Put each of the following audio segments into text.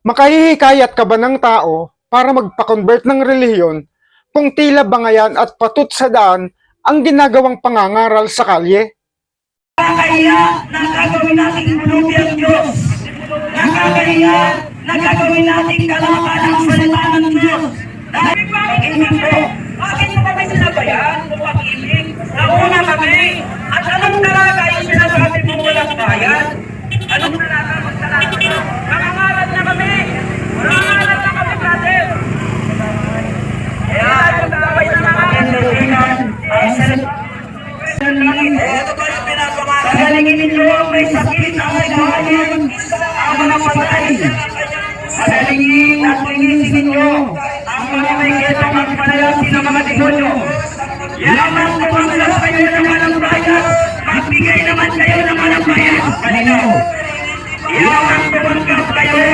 Makahihikayat ka ba ng tao para magpa-convert ng relihiyon kung tila bangayan at patut sa daan ang ginagawang pangangaral sa kalye? Nakakahiya na gagawin nating bulubi ang Diyos. Nakakahiya na gagawin nating kalakan ang salita ng Diyos. Dahil bakit po? Bakit mo kami sinabayan o pag-ibig? Nauna kami at anong talaga yung sinasabi mo walang bayan? Anong talaga ang talaga mo? Nangangaral na kami! Nangangaral na kami, brother! Kaya yung taway na nangangaral ay salita ito ba yung Sagalingin ninyo ang may sakit, ang kahayan, ang mga patay. Sagalingin at linisin ninyo ang mga may ketong at palayasin ng mga demonyo. Yaman tumanglas kayo ng walang bayan, magbigay naman kayo ng walang bayan. Kanino? Yaman tumanggap kayo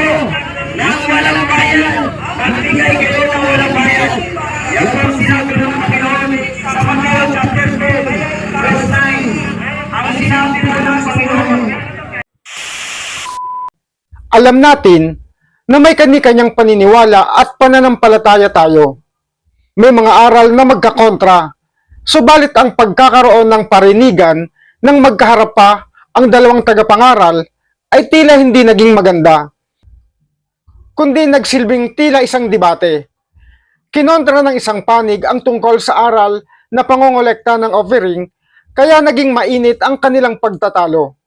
ng walang bayan, magbigay kayo ng walang bayan. Yan ang sinabi ng Panginoon Alam natin na may kani-kanyang paniniwala at pananampalataya tayo. May mga aral na magkakontra, subalit ang pagkakaroon ng parinigan ng magkaharap pa ang dalawang tagapangaral ay tila hindi naging maganda, kundi nagsilbing tila isang debate. Kinontra ng isang panig ang tungkol sa aral na pangongolekta ng offering, kaya naging mainit ang kanilang pagtatalo.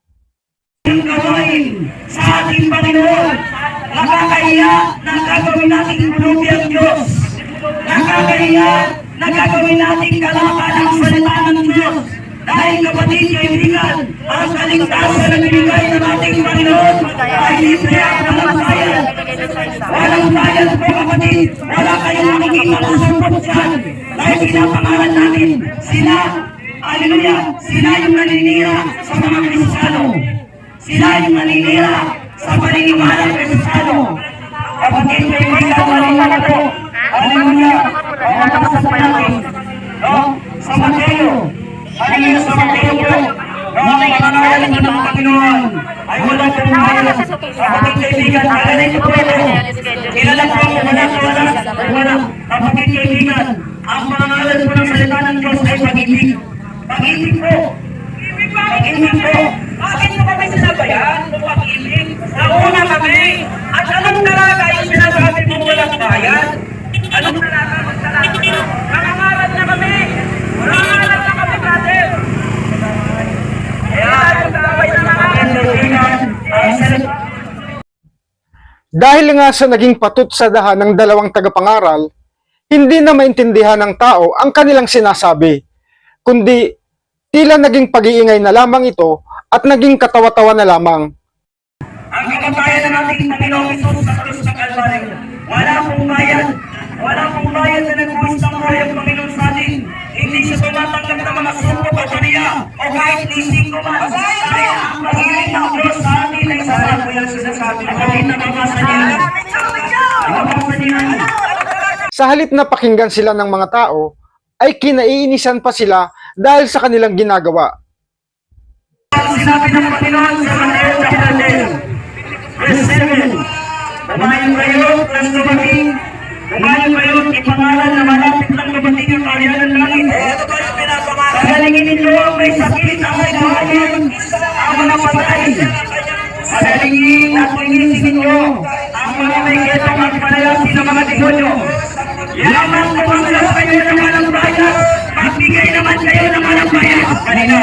Ang gawain sa ating Panginoon. Nakakahiya na gagawin nating bulubi ang Diyos. Nakakahiya na gagawin nating kalakan ang salita ng Diyos. Dahil kapatid kaibigan, ang kaligtasan na binigay ng ating Panginoon ay libre ang walang bayan. Walang bayan po kapatid, wala kayong makikita na support dyan. Dahil pinapangalan natin, sila, hallelujah, sila yung naninira sa mga Kristiyano. Sila yung naninira sa paniniwala ng Kristiyano. Kapatid kaibigan, wala na po. Hallelujah, wala na sa panahon. No? Sa Mateo, Hallelujah sa Mateo po. No, ang pangalan ng Panginoon ay wala pong bayan. Kapatid kaibigan, alala niyo po ito. Kilala po ang wala sa wala. Wala. Kapatid kaibigan, ang pangalan po ng salita ng Diyos ay pag-ibig. Pag-ibig po. Pag-ibig po. Sinabayan o pag-ibig? Nauna kami. At anong talaga yung sinasabi mo walang bayan? Anong talaga ang talaga na kami. Nangangaral na kami, brother. Kaya taway na ay salita Dahil nga sa naging patut sa dahan ng dalawang tagapangaral, hindi na maintindihan ng tao ang kanilang sinasabi, kundi tila naging pag-iingay na lamang ito at naging katawa-tawa na lamang. Ang kamatayan ng ating Panginoong Isus sa krus ng Kalbaryo. Wala pong bayan. Wala pong bayan na nagbuwis ng buhay ang Panginoon sa atin. Hindi siya tumatanggap ng mga suko o pariya o kahit lising ko man. Kaya ang pagiging ng Diyos sa atin ay sa akin ko yung sinasabi. Kapatid na mabasa niya. Mabasa niya. Sa halip na pakinggan sila ng mga tao, ay kinaiinisan pa sila dahil sa kanilang ginagawa. Ang sinabi ng Panginoon sa Mateo chapter 10, verse 7. Kumain kayo, plus dumating. Kumain kayo, ipangalan na malapit lang dumating yung kaharian ng langit. Sagalingin ninyo ang may sakit, ang may kahayan, ang mga patay. Sagalingin at linisin ninyo ang mga may ketong at palayasin ng mga demonyo. Yaman tumanglas kayo ng walang bayan, magbigay naman kayo ng walang bayan. Kanino?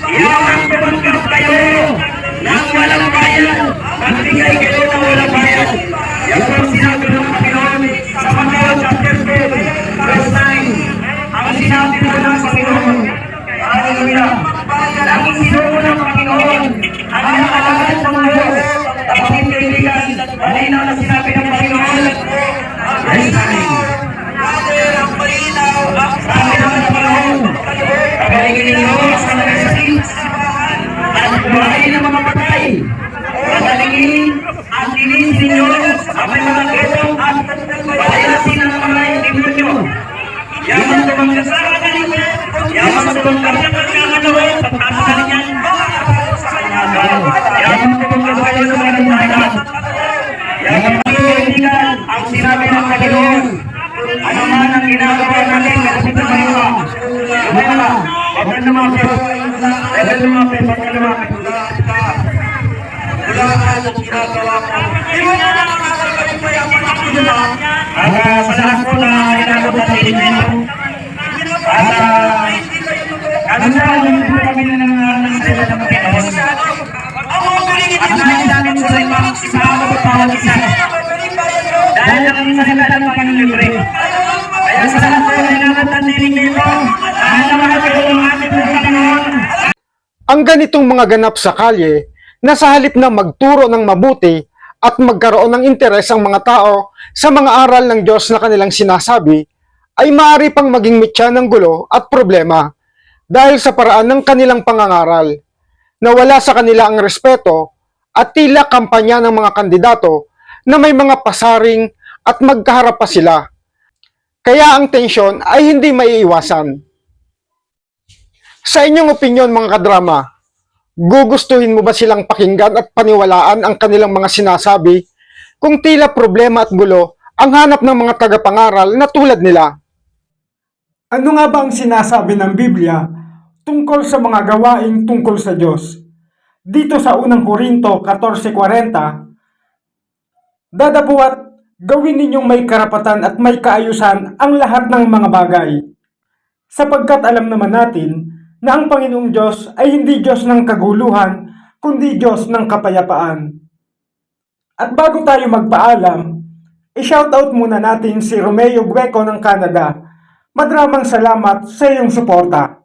Yaman tumanggap kayo ng walang bayan. Magbigay kayo ng walang bayan. Yan ang sinabi ng Panginoon sa Mateo chapter 2, verse 9. Ang sinabi po ng Panginoon. Hallelujah. Laging sinuko ng Panginoon ang nakalagay ng Diyos. Kapatid kaibigan, malinaw na sinabi ang sinabi ng Panginoon, ano man ang ginagawa natin, kapit na kayo ka. Lumaya ka. Huwag ka lumapit. Huwag ka lumapit. Huwag ka lumapit. Wala ka sa ginagawa mo. Hindi na nakakagaling pa yung mga kulo. At ah, sa lahat Dahil ang salita ng Panginoon libre. Kaya sa lahat po inabot natin ninyo. Dahil na mahal ng ating Panginoon. Ang ganitong mga ganap sa kalye na sa halip na magturo ng mabuti at magkaroon ng interes ang mga tao sa mga aral ng Diyos na kanilang sinasabi, ay maaari pang maging mitya ng gulo at problema dahil sa paraan ng kanilang pangangaral, na wala sa kanila ang respeto at tila kampanya ng mga kandidato na may mga pasaring at magkaharap pa sila. Kaya ang tensyon ay hindi maiiwasan. Sa inyong opinyon mga kadrama, gugustuhin mo ba silang pakinggan at paniwalaan ang kanilang mga sinasabi kung tila problema at gulo ang hanap ng mga tagapangaral na tulad nila? Ano nga ba ang sinasabi ng Biblia tungkol sa mga gawaing tungkol sa Diyos? Dito sa unang Korinto 14.40, Dadapuat, gawin ninyong may karapatan at may kaayusan ang lahat ng mga bagay. Sapagkat alam naman natin na ang Panginoong Diyos ay hindi Diyos ng kaguluhan, kundi Diyos ng kapayapaan. At bago tayo magpaalam, i-shoutout muna natin si Romeo Gueco ng Canada. Madramang salamat sa iyong suporta.